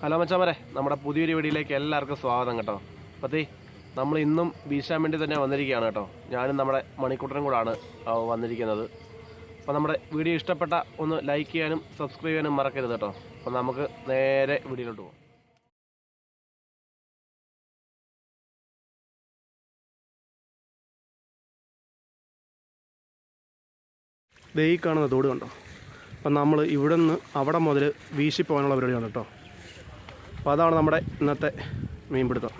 Hello മച്ചാമരെ നമ്മുടെ പുതിയൊരു വീഡിയോയിലേക്ക് എല്ലാവർക്കും സ്വാഗതം കേട്ടോ. പത്തി നമ്മൾ ഇന്നും വീശാൻ വേണ്ടി തന്നെ വന്നിരിക്കുകയാണ് കേട്ടോ. ഞാനും നമ്മുടെ മണിക്കൂട്ടനും കൂടാണ് വന്നിരിക്കുന്നത്. അപ്പോൾ നമ്മുടെ വീഡിയോ ഇഷ്ടപ്പെട്ട ഒന്ന് ലൈക്ക് ചെയ്യാനും സബ്സ്ക്രൈബ് ചെയ്യാനും മറക്കരുത് കേട്ടോ. അപ്പോൾ നമുക്ക് നേരെ വീഡിയോയിലോട്ട് പോകാം ദേ കാണുന്ന തോട് കണ്ടോ? അപ്പം നമ്മൾ ഇവിടെ നിന്ന് അവിടെ മുതൽ വീശിപ്പോകാനുള്ള പരിപാടിയാണ് കേട്ടോ. അപ്പോൾ അതാണ് നമ്മുടെ ഇന്നത്തെ മീൻപിടുത്തം.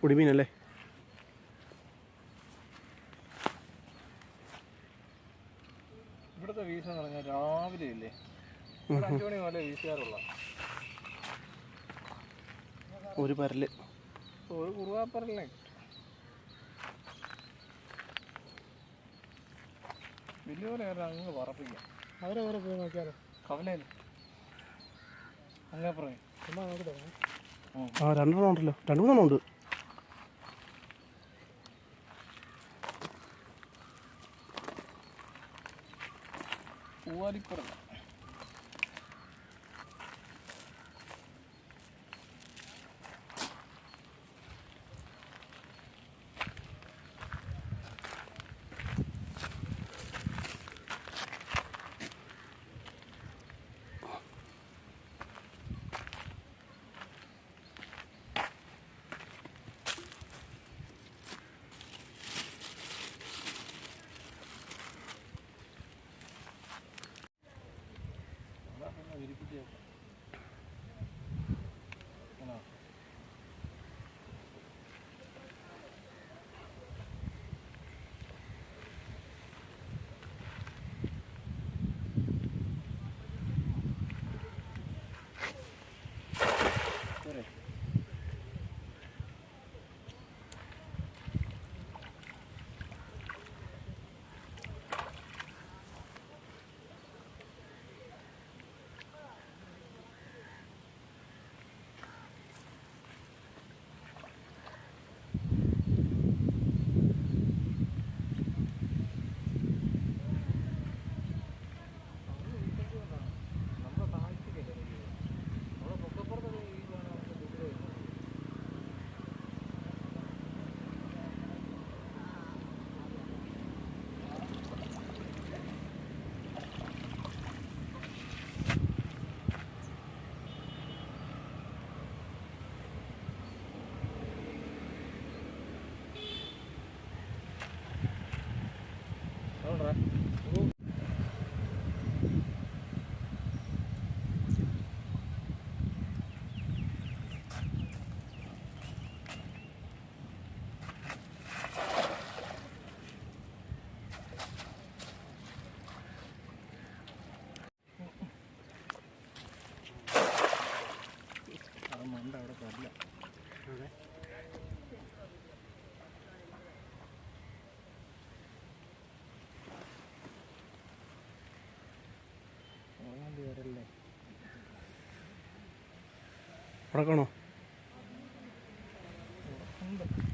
പൊടിമീനല്ലേ ഇവിടുത്തെ വീശ എന്ന് പറഞ്ഞാൽ രാവിലെ ഇല്ലേ? ഇവിടെ അഞ്ചു മണി മുതലേ വീശാറുള്ള. ഒരു പരൽ. ഒരു കുറുവാപ്പറല്ലേ വലിയ അങ്ങ് പറപ്പിക്കാം. അവരെ അവരെ പോയി നോക്കിയാലോ? കവലയിൽ. അങ്ങനെ പറയും ആ രണ്ടെണ്ണം ഉണ്ടല്ലോ. രണ്ട് മൂന്നെണ്ണം ഉണ്ട്. പൂവാലിപ്പുറം. അവിടെ കാണോ ഉണ്ട് ഉം?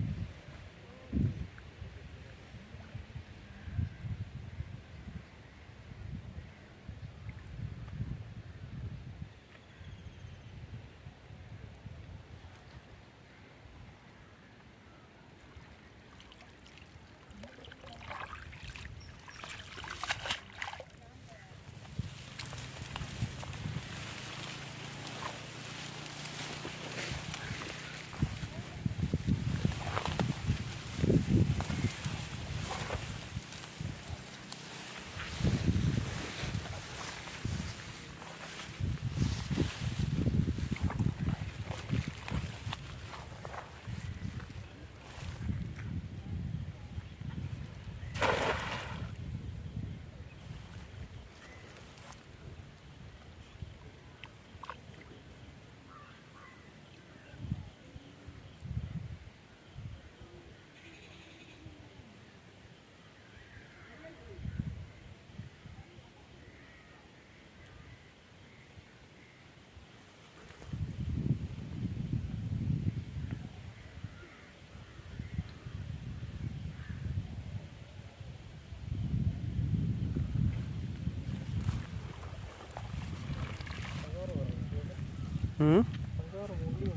അഞ്ചാറ് മുള്ളി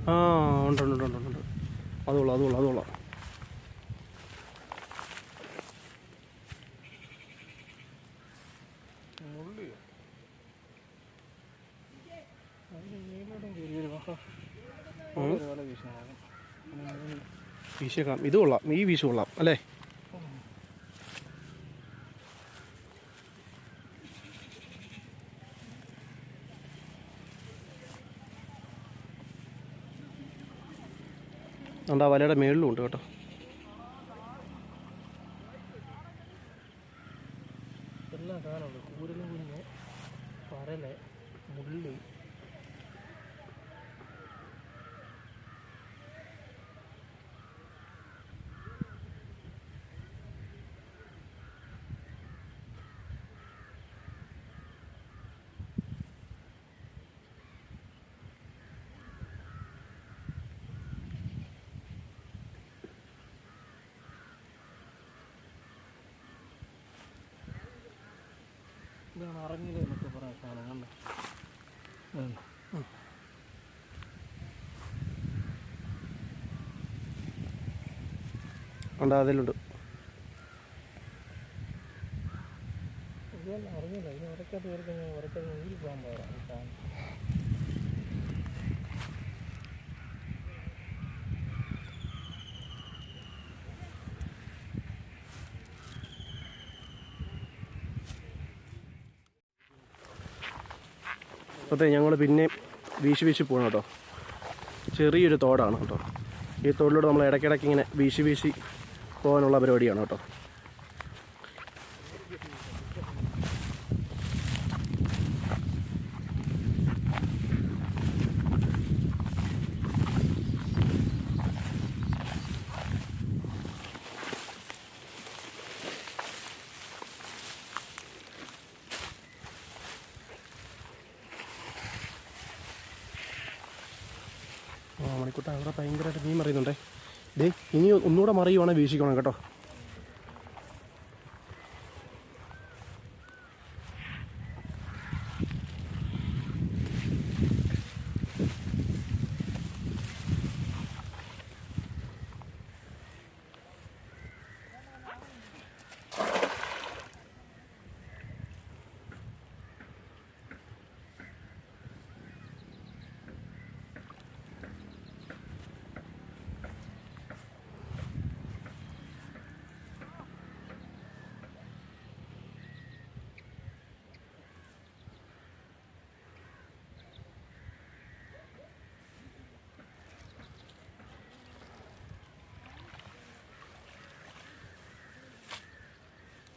ആ ഉണ്ട് ഉണ്ട് ഉണ്ട് ഉണ്ട് ഉണ്ട്. അത് കൊള്ളാം അത് കൊള്ളാം അത് കൊള്ളാം മുള്ളിയോ അതിന് മേലോട്ടും കയറി ഒരു മഹാ ഒരു വല വീശേക്കാം ഇത് കൊള്ളാം. ഈ വീശ് കൊള്ളാം അല്ലേ? അതുകൊണ്ട് ആ വലയുടെ മേളിലും ഉണ്ട് കേട്ടോ എല്ലാം കാണുന്നുണ്ട് കൂരലും കുഞ്ഞ് പരൽ മുള്ളി ഇതാണ് അറങ്ങിൽ എന്നൊക്കെ പറയാൻ സാധനം കണ്ടോ. ഉണ്ട്? അതിലുണ്ട്. അറിഞ്ഞില്ല. ഇനി ഉറക്കത്ത് കഴിഞ്ഞാൽ ഉറക്കത്ത് ഊരി പോകാൻ പാടാണ് അപ്പോഴത്തെ ഞങ്ങൾ പിന്നെ വീശി വീശി പോകണം കേട്ടോ. ചെറിയൊരു തോടാണ് കേട്ടോ. ഈ തോടിലൂടെ നമ്മൾ ഇടയ്ക്കിടയ്ക്ക് ഇങ്ങനെ വീശി വീശി പോകാനുള്ള പരിപാടിയാണ് കേട്ടോ ആ മണിക്കൂട്ട അവിടെ ഭയങ്കരമായിട്ട് മീൻ മറിയുന്നുണ്ടേ ദേ ഇനി ഒന്നുകൂടെ വീശിക്കണം കേട്ടോ.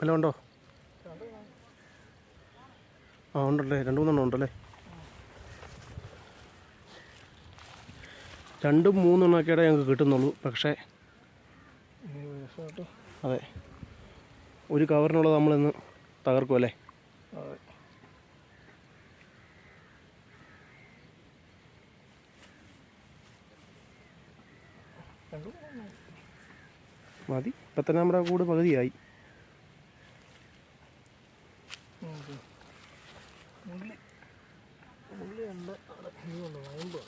വല്ലതും ഉണ്ടോ? ആ ഉണ്ടല്ലേ. രണ്ട് മൂന്നെണ്ണം ഉണ്ടല്ലേ? രണ്ടും മൂന്നെണ്ണമൊക്കെയുടെ ഞങ്ങൾക്ക് കിട്ടുന്നുള്ളൂ. പക്ഷേ അതെ. ഒരു കവറിനുള്ളത് നമ്മളിന്ന് തകർക്കും അല്ലേ? മതി. ഇപ്പം തന്നെ നമ്മുടെ കൂട് പകുതിയായി ഉണ്ട്. മുള്ളി മുള്ളി ഉണ്ട്. അവിടെ ഇനിയുണ്ട് വയമ്പ്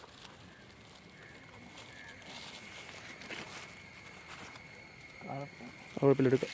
കുഴപ്പമില്ല കുഴപ്പമില്ലെടുക്കാം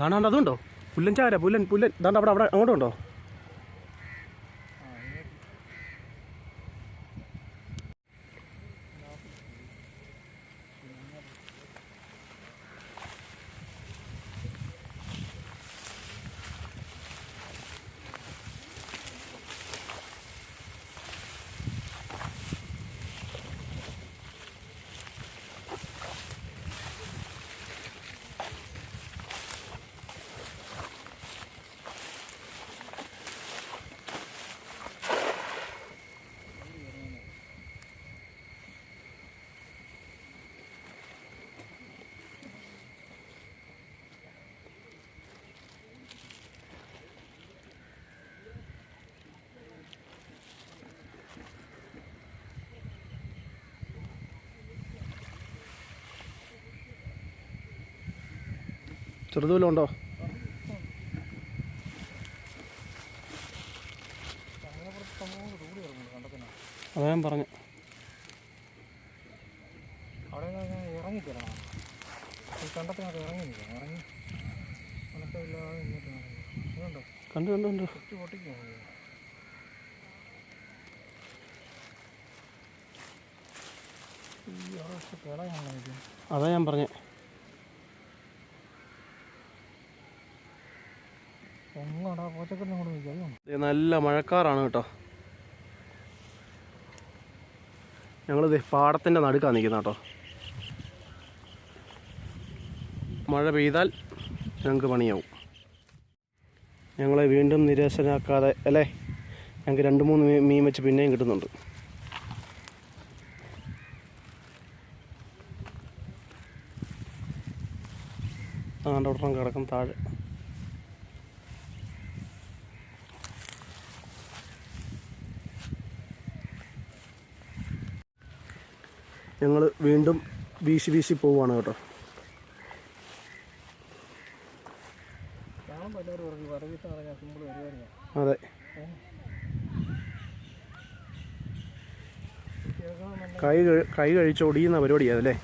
കാണാണ്ട് അതുണ്ടോ? പുല്ലൻ ചാര പുല്ലൻ പുല്ലൻ. ദാണ്ട് അവിടെ അവിടെ അങ്ങോട്ടുണ്ടോ ചെറുത് വല്ലതും ഉണ്ടോ അതാ ഞാൻ പറഞ്ഞു. അവിടെ ഞാൻ ഇറങ്ങിത്തരണം ഈ കണ്ടത്തിനകത്ത് ഇറങ്ങി. നിൽക്കാം ഇറങ്ങി കണക്കില്ലാതെ ഇങ്ങോട്ട് അതുണ്ടോ കണ്ടു കണ്ടു കണ്ടു. അതാ ഞാൻ പറഞ്ഞേ. നല്ല മഴക്കാറാണ് കേട്ടോ. ഞങ്ങളിത് പാടത്തിന്റെ നടുക്കാണ് നിൽക്കുന്നത് കേട്ടോ. മഴ പെയ്താൽ ഞങ്ങൾക്ക് പണിയാവും. ഞങ്ങളെ വീണ്ടും നിരാശനാക്കാതെ അല്ലേ? ഞങ്ങൾക്ക് രണ്ട് മൂന്ന് മീൻ വെച്ച് പിന്നെയും കിട്ടുന്നുണ്ട്. ആണ്ട് കിടക്കും താഴെ. ഞങ്ങൾ വീണ്ടും വീശി വീശി പോവുകയാണ് കേട്ടോ. അതെ. കൈ കൈ കഴിച്ച് ഒടിയുന്ന പരിപാടിയാണ് അല്ലേ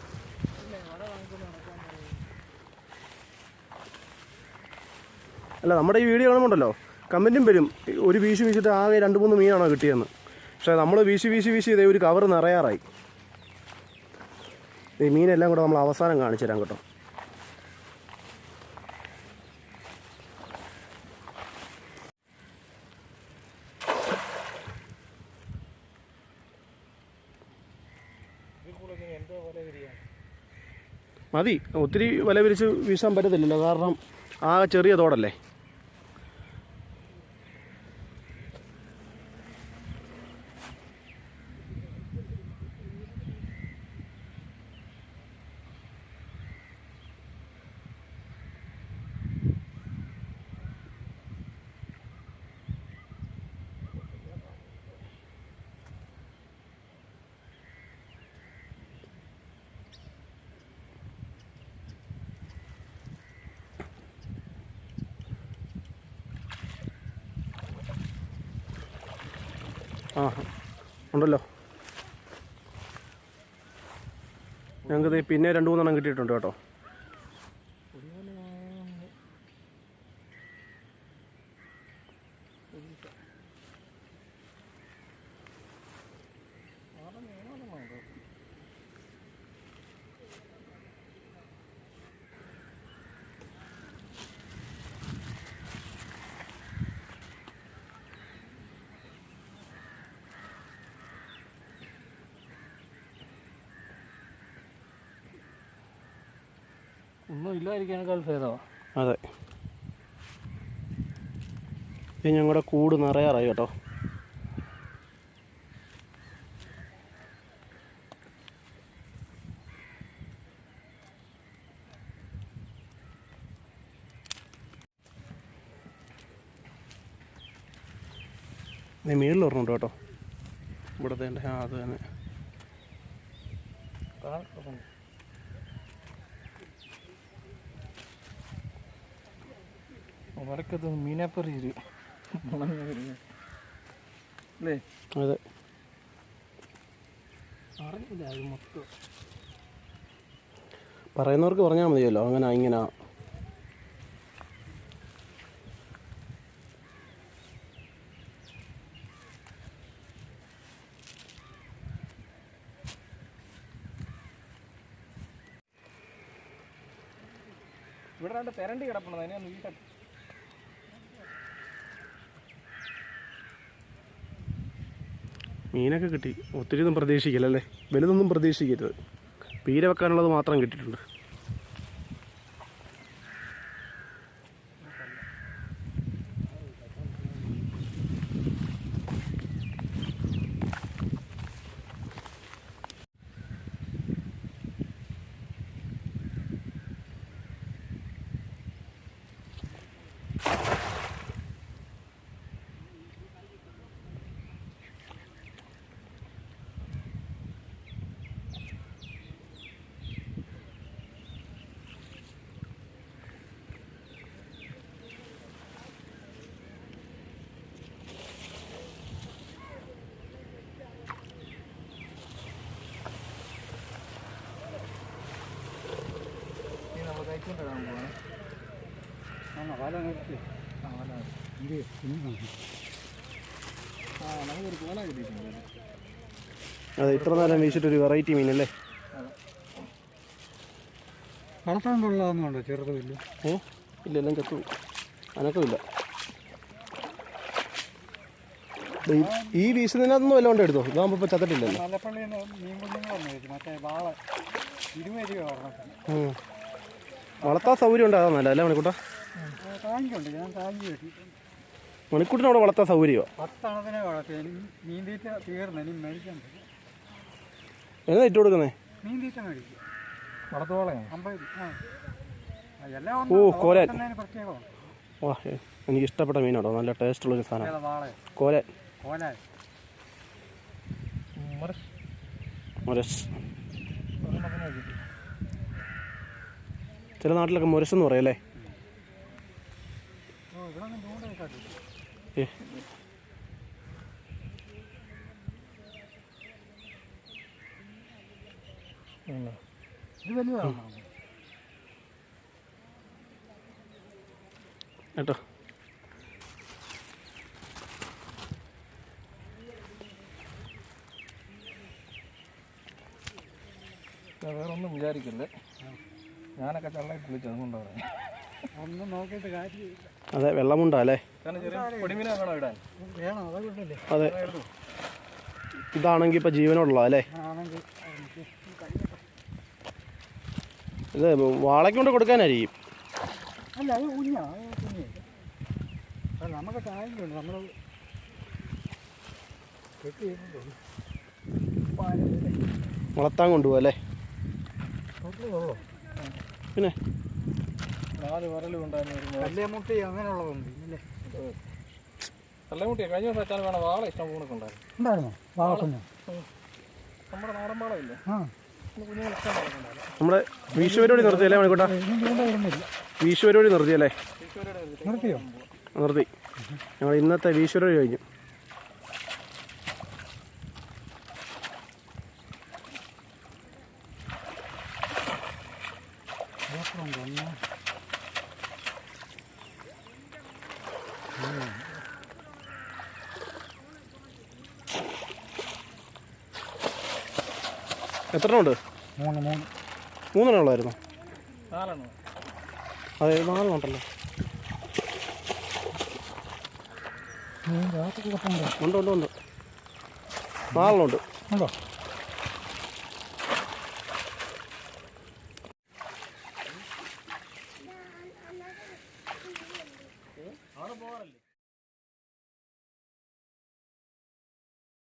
അല്ല നമ്മുടെ ഈ വീഡിയോ കാണുമ്പോണ്ടല്ലോ കമന്റും വരും. ഒരു വീശി വീശിട്ട് ആകെ രണ്ട് മൂന്ന് മീനാണോ കിട്ടിയെന്ന്. പക്ഷേ നമ്മൾ വീശി വീശി വീശി ഇതേ ഒരു കവർ നിറയാറായി. ഈ മീനെല്ലാം കൂടെ നമ്മൾ അവസാനം കാണിച്ചു തരാം കേട്ടോ. മതി ഒത്തിരി വില വിരിച്ച് വീശാൻ പറ്റത്തില്ലല്ലോ. കാരണം ആ ചെറിയ തോടല്ലേ? ആ ഉണ്ടല്ലോ. ഞങ്ങൾക്ക് പിന്നെ രണ്ട് മൂന്നെണ്ണം കിട്ടിയിട്ടുണ്ട് കേട്ടോ ഒന്നും ഇല്ലാതിരിക്കാനേക്കാൾ ഭേദമാണ് അതെ. ഇത് ഞങ്ങളുടെ കൂട് നിറയാറായി കേട്ടോ. നീ മീനിൽ ഓർമ്മയുണ്ട് കേട്ടോ. ഇവിടുത്തെ എന്റെ ആ അത് തന്നെ. അല്ലേ? അതെ. അത് മൊത്തം. പറയുന്നവർക്ക് പറഞ്ഞാൽ മതിയല്ലോ. അങ്ങനെ ഇങ്ങനെ. ഇവിടെ രണ്ട് പെരണ്ടി കിടപ്പുണ്ട്. അതിനെ ഒന്ന് മീനൊക്കെ കിട്ടി. ഒത്തിരി ഒന്നും പ്രതീക്ഷിക്കില്ല അല്ലേ വലുതൊന്നും പ്രതീക്ഷിക്കരുത്. പീര വെക്കാനുള്ളത് മാത്രം കിട്ടിയിട്ടുണ്ട്. ആ നമുക്കൊരു കോല കിട്ടിയിട്ടുണ്ട് അതെ ഇത്ര നേരം വീശിട്ട് ഒരു വെറൈറ്റി മീനല്ലേ വളർത്താൻ കൊള്ളാവുന്നുണ്ടോ ചെറുത് വലിയ ഏ? ഇല്ല എല്ലാം ചത്തു അനക്കമില്ല ഈ- വീശുന്നതിനകത്തൊന്നും വല്ലതും എടുത്തോ? ഇതാകുമ്പോൾ ഇപ്പോൾ ചത്തിട്ടില്ലല്ലോ. മലപ്പള്ളിയിൽ നിന്ന് മീൻ കുഞ്ഞുങ്ങളൊന്നും വെച്ചു മറ്റേ വാള. ഇരുപത് രൂപ. വളർത്താൻ സൗകര്യം ഉണ്ട് അതാ നല്ല അല്ലേ മണിക്കൂട്ട? ടാങ്കുണ്ട് ഞാൻ ടാങ്ക് കെട്ടിയിട്ടുണ്ട് മണിക്കൂട്ടിന് അവിടെ വളർത്താൻ സൗകര്യമാണ് പത്തെണ്ണത്തിനെ വളർത്തി ഇനി മീൻ തീറ്റ തീർന്നു ഇനി മേടിക്കാൻ പറ്റും. എന്നാ ഇട്ട് കൊടുക്കുന്നേ? മീൻ തീറ്റ മേടിക്കും. ഓ, പ്രത്യേകമാണ്. വാ എനിക്ക് ഇഷ്ടപ്പെട്ട മീനാട്ടോ നല്ല ടേസ്റ്റ് ഉള്ളൊരു സാധനം. ഏതാ വാള? കോല കോലായ. മുരസ് ചില നാട്ടിലൊക്കെ മുരശെന്ന് പറയല്ലേ ഏ. കേട്ടോ. വേറെ ഒന്നും വിചാരിക്കല്ലേ? ഞാനൊക്കെ ചള്ളയിട്ട് വിളിച്ചു അതുകൊണ്ടാണ് ഒന്നും നോക്കിയിട്ട് കാര്യമില്ല. അതെ വെള്ളമുണ്ടല്ലേ അതെ ഇതാണെങ്കിൽ ഇപ്പോൾ ജീവനുള്ള അല്ലേ? ഇത് വാളയ്ക്ക് കൊണ്ട് കൊടുക്കാനായിരിക്കും. അല്ല അത് കുഞ്ഞാ അത് കുഞ്ഞ്. നമുക്ക് ടാങ്കിലുണ്ട് നമ്മൾ വളർത്താൻ കൊണ്ടുപോകും അല്ലേ? പിന്നെ? നാല് വരലും ഉണ്ടായിരുന്നു കല്ലേമുട്ടി അങ്ങനെയുള്ളതുണ്ട് ഇല്ലേ. കല്ലേമുട്ടിയാ കഴിഞ്ഞ ദിവസം വെച്ചാൽ വേണം വാള ഇഷ്ടം പോണൊക്കെ ഉണ്ടായിരുന്നു. ഉണ്ടായിരുന്നോ വാളക്കുഞ്ഞ് നമ്മുടെ നാടൻ വാളമില്ലേ ആ. നമ്മുടെ വീശുപരിപാടി നിർത്തിയല്ലേ മണിക്കൂട്ടാ? ഇനി പരിപാടി വീശുപരിപാടി നിർത്തിയല്ലേ നിർത്തിയോ? നിർത്തി. ഞങ്ങൾ ഇന്നത്തെ വീശുപരിപാടി കഴിഞ്ഞു. എത്ര ഉണ്ട് മൂന്ന് മൂന്ന്. മൂന്നെണ്ണം ഉള്ളായിരുന്നു? നാലെണ്ണം. അതെ നാലെണ്ണം ഉണ്ടല്ലോ. ഉണ്ട് ഉണ്ട് ഉണ്ട്. നാലെണ്ണം ഉണ്ട്. ഉണ്ടോ?